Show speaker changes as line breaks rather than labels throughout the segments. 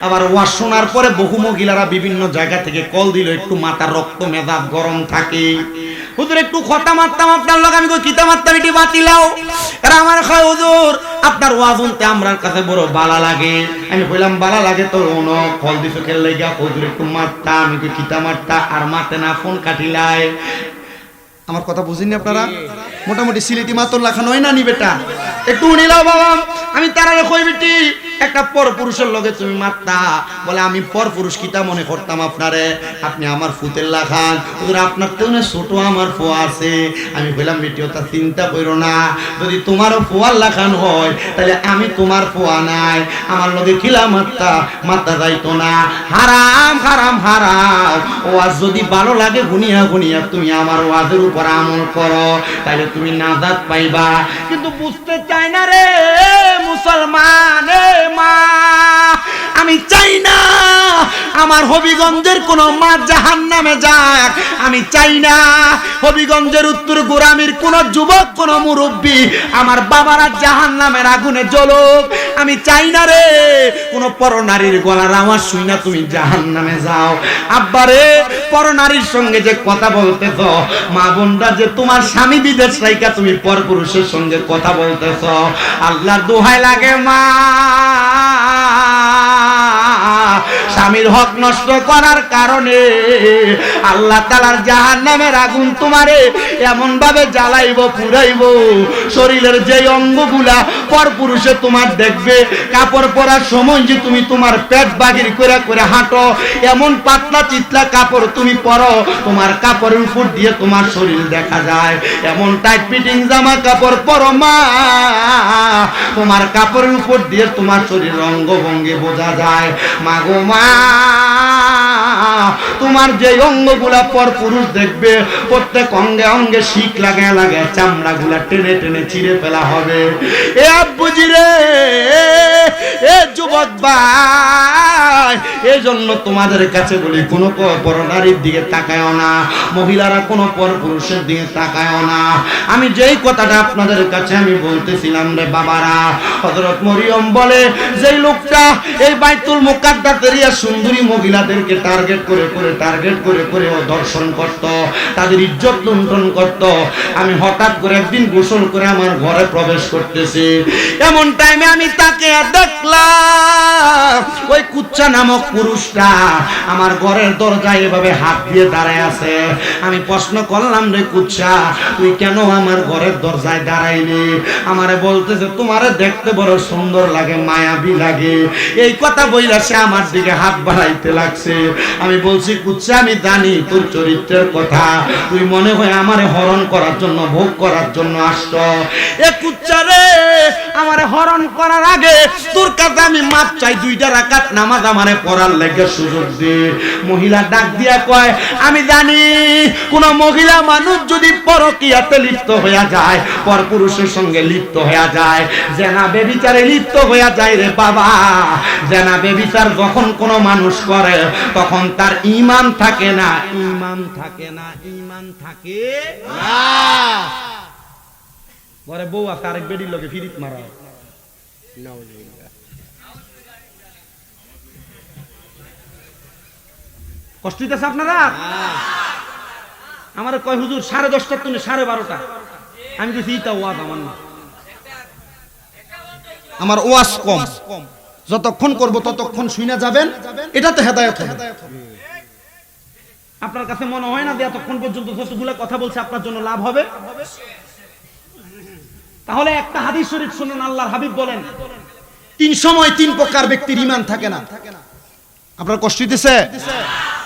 আবার ওয়াজ শোনার পরে বহু মহিলারা বিভিন্ন জায়গা থেকে কল দিল একটু মাথার রক্ত মেজাব গরম থাকে। হুজুর একটু খতা মারতাম আপনার লোক আমি কিতা মারতাম এটি বাতিলাও? এরা আমার কয় হুজুর আপনার ওয়াজ শুনতে আমার কাছে বড় বালা লাগে। আমি কইলাম বালা লাগে তো কল দিছো খেল লাগা? হুজুর একটু মারতা আমি কিতা মারতা আর মাতে না ফোন কাটিলাই আমার কথা বুঝিনি আপনারা? মোটামুটি সিলেটি মাতর লেখা নয় না নি বেটা? একটু নিলাও বাবা আমি তারা কই বেটি? একটা পরপুরুষের লগে তুমি মারতা। বলে, আমি পর পুরুষ কিতা মনে করতাম আপনারে। আপনি আমার ফুতের লাখান ওদের আপনার তো না ছোট, আমার ফোয়া আছে। আমি বললাম বেটি ওটা চিন্তা করো না। যদি তোমারও ফোয়ার লাখান হয়, তাহলে আমি তোমার ফোয়া নাই। আমার লগে খিলা মারতা মারতা যাইতো না। হারাম হারাম হারাম। ওয়াজ যদি ভালো লাগে, গুনিয়া গুনিয়া তুমি আমার ওয়াজের উপর আমল করো। তাহলে তুমি নাজাত পাইবা। কিন্তু বুঝতে চাই না রে মুসলমান মা। চাই না। আমার হবিগঞ্জের কোন মা জাহান নামে যাক, আমি চাই না। হবিগঞ্জের উত্তর গোরামির কোন যুবক, কোন মুরব্বী আমার বাবারা জাহান নামের আগুনে জ্বলুক। আমি চাই না রে, কোন পরনারীর গলার আওয়াজ শুই না তুমি জাহান নামে যাও আব্বারে পরনারীর সঙ্গে যে কথা বলতেছ, মা বোনরা যে তোমার স্বামী বিদেশ রাইকা তুমি পরপুরুষের সঙ্গে কথা বলতেছ, আল্লাহর দোহাই লাগে মা। স্বামীর হক নষ্ট করার কারণে আল্লাহ তালার জাহান নামের আগুন তোমারে এমন ভাবে জ্বালাইব, পুরাইব। শরীরের যে অঙ্গগুলা পর পুরুষে তোমার দেখবে, কাপড় পরার সময় যে তুমি তোমার পেট বাগির করে করে হাঁটো, এমন পাতলা চিতলা কাপড় তুমি পরো, তোমার কাপড়ের উপর দিয়ে তোমার শরীর দেখা যায়। এমন টাইট ফিটিং জামা কাপড় পরো মা, তোমার কাপড়ের উপর দিয়ে তোমার শরীর অঙ্গভঙ্গি বোঝা যায়। মাগো মা তোমার যে অঙ্গগুলা পর পুরুষ দেখবে, প্রত্যেক অঙ্গে অঙ্গে শিখ লাগে লাগে চামড়া গুলা টেনে টেনে চিড়ে ফেলা হবে। এ আব্বুজি রে, এ যুবক ভাই এই তোমাদের কাছে বলি, কোনো পর নারীর দিকে তাকায়ও না, মহিলারা কোনো পর পুরুষের দিকে তাকায়ও না। আমি যেই কথাটা আপনাদের কাছে আমি বলতেছিলাম রে বাবারা, হযরত মরিয়ম বলে, যেই লোকটা এই বাইতুল মুকাদ্দাসেরিয়া সুন্দরী মহিলাদেরকে টার্গেট করে করে, টার্গেট করে করে ও দর্শন করত, তাদের ইজ্জত লুণ্ঠন করত, আমি হঠাৎ করে একদিন গোসল করে আমার ঘরে প্রবেশ করতেছি। এমন টাইমে আমি তাকে দেখলাম ওই কুচ্চা নামক পুরুষটা আমার ঘরের দরজায় এভাবে হাত দিয়ে দাঁড়ায় আছে। আমি প্রশ্ন করলাম, রে কুচ্চা, তুই কেন আমার ঘরের দরজায় দাঁড়াইলি? আমারে বলতেছে তোমারে দেখতে বড় সুন্দর লাগে, মায়াবী লাগে। এই কথা বইলা সে আমার দিকে হাত বাড়াইতে লাগছে। আমি বলছি, কুচ্চা, আমি জানি তোর চরিত্রের কথা। তুই মনে হয় আমারে হরণ করার জন্য, ভোগ করার জন্য আসছ। এ কুচ্চা রে, আমারে হরণ করার আগে তোর কাছে আমি মাপ চাই, দুইটা রাকাত নামাজ আমারে পড়ার লেগে সুযোগ দে। মহিলা ডাক দিয়া কয়, আমি জানি কোন মহিলা মানুষ যদি পরকিয়াতে লিপ্ত হইয়া যায় পর পুরুষের সঙ্গে লিপ্ত হইয়া যায়, জেনা বেবিচারে লিপ্ত হইয়া যায় রে বাবা। জেনা বেবিচার যখন কোন মানুষ করে, তখন তার ইমান থাকে না, ইমান থাকে না, ইমান থাকে পরে বউ আছে, আরেক বেডির লোকে ফিরিত মারা কষ্ট হইতেছে আপনারা? আমার কয় হুজুর সাড়ে দশটার তুমি সাড়ে বারোটা। আমি ইটা ওয়াজ আমার না। আমার ওয়াজ কম। যতক্ষণ করব ততক্ষণ শুনে যাবেন এটা তো হেদায়ত হবে। আপনার কাছে মনে হয় না যে এতক্ষণ পর্যন্ত যতগুলো কথা বলছে আপনার জন্য লাভ হবে? তাহলে একটা হাদিস শরীফ শুনুন আল্লাহর হাবিব বলেন তিন সময় তিন প্রকার ব্যক্তির ইমান থাকে না। আপনার কষ্ট হইতেছে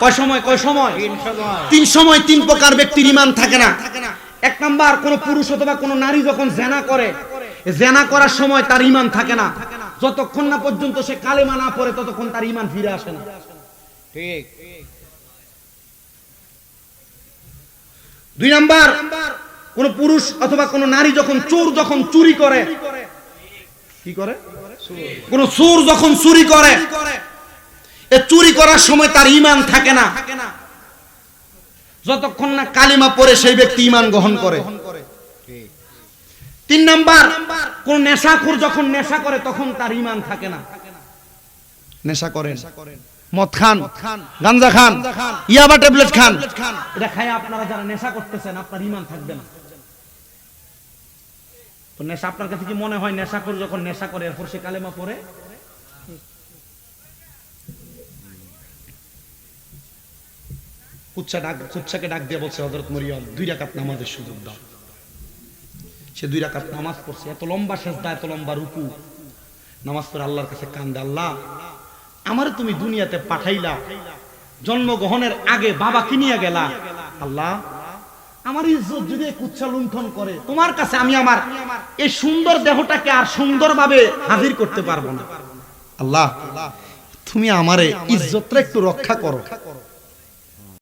কয় সময় কয় সময়? তিন সময়। তিন প্রকার ব্যক্তির ইমান থাকে না। এক নাম্বার কোন পুরুষ অথবা কোন নারী যখন জেনা করে জেনা করার সময় তার ইমান থাকে না। যতক্ষণ না পর্যন্ত সে কালেমা না পড়ে ততক্ষণ তার ইমান ফিরে আসে না।
ঠিক।
দুই নাম্বার কোন পুরুষ অথবা কোন নারী যখন চোর যখন চুরি করে। কি করে? কোন চোর যখন চুরি করে চুরি করার সময় তার ইমান থাকে না। যতক্ষণ না কালিমা পড়ে সেই ব্যক্তি ইমান গ্রহণ করে। তিন নাম্বার, কোন নেশাখোর যখন নেশা করে, তখন তার ইমান থাকে না। নেশা করেন। মদ খান, গাঞ্জা খান, ইয়াবা ট্যাবলেট খান। এটা খায় আপনারা যারা নেশা করতেছেন, আপনার ইমান থাকবে না। তো নেশা আপনার কাছে কি মনে হয় নেশা যখন নেশা করে, এরপর সে কালেমা পড়ে কুচ্ছা ডাক কুচ্ছাকে ডাক দিয়ে বলছে হজরত মরিয়ম, দুই রাকাত নামাজের সুযোগ দাও। সে দুই রাকাত নামাজ পড়ছে, এত লম্বা সেজদা, এত লম্বা রুকু। নামাজ পড়ে আল্লাহর কাছে কান্দে, আল্লাহ, আমারে তুমি দুনিয়াতে পাঠাইলা, জন্মগ্রহণের আগে বাবা কিনিয়া গেলা। আল্লাহ, আমার ইজ্জত যদি কুচ্ছা লুণ্ঠন করে, তোমার কাছে আমি আমার এই সুন্দর দেহটাকে আর সুন্দরভাবে হাজির করতে পারব না। আল্লাহ, তুমি আমারে ইজ্জতটা একটু রক্ষা করো।